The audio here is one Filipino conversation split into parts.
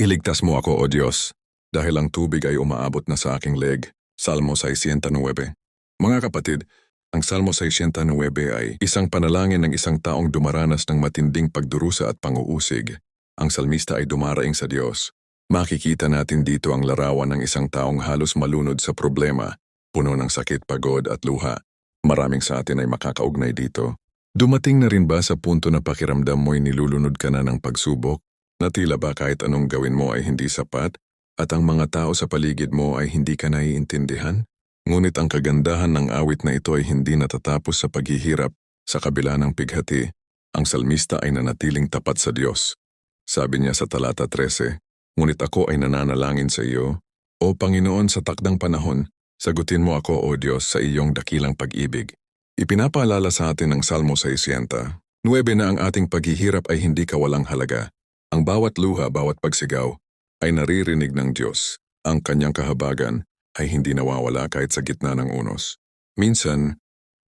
Iligtas mo ako, O Diyos, dahil ang tubig ay umaabot na sa aking leg. Salmo 609. Mga kapatid, ang Salmo 609 ay isang panalangin ng isang taong dumaranas ng matinding pagdurusa at panguusig. Ang salmista ay dumaraing sa Diyos. Makikita natin dito ang larawan ng isang taong halos malunod sa problema, puno ng sakit, pagod at luha. Maraming sa atin ay makakaugnay dito. Dumating na rin ba sa punto na pakiramdam mo'y nilulunod ka na ng pagsubok? Na tila ba kahit anong gawin mo ay hindi sapat? At ang mga tao sa paligid mo ay hindi ka naiintindihan? Ngunit ang kagandahan ng awit na ito ay hindi natatapos sa paghihirap sa kabila ng pighati. Ang salmista ay nanatiling tapat sa Diyos. Sabi niya sa talata 13, Ngunit ako ay nananalangin sa iyo. O Panginoon sa takdang panahon, sagutin mo ako o Diyos sa iyong dakilang pag-ibig. Ipinapaalala sa atin ng Salmo 600, Nuebe na ang ating paghihirap ay hindi kawalang halaga. Ang bawat luha, bawat pagsigaw, ay naririnig ng Diyos. Ang kanyang kahabagan ay hindi nawawala kahit sa gitna ng unos. Minsan,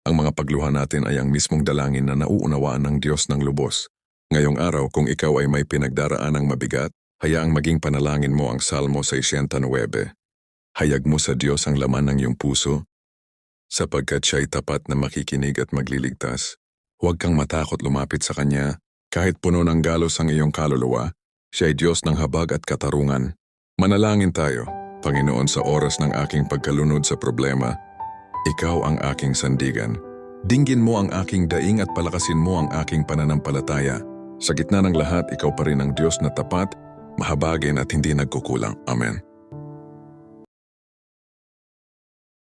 ang mga pagluha natin ay ang mismong dalangin na nauunawaan ng Diyos ng lubos. Ngayong araw, kung ikaw ay may pinagdaraan ng mabigat, hayaang maging panalangin mo ang Salmo 609. Hayag mo sa Diyos ang laman ng iyong puso, sapagkat siya'y tapat na makikinig at magliligtas. Huwag kang matakot lumapit sa Kanya, kahit puno ng galos ang iyong kaluluwa, siya'y Diyos ng habag at katarungan. Manalangin tayo, Panginoon sa oras ng aking pagkalunod sa problema, ikaw ang aking sandigan. Dinggin mo ang aking daing at palakasin mo ang aking pananampalataya. Sa gitna ng lahat, ikaw pa rin ang Diyos na tapat, mahabagin at hindi nagkukulang. Amen.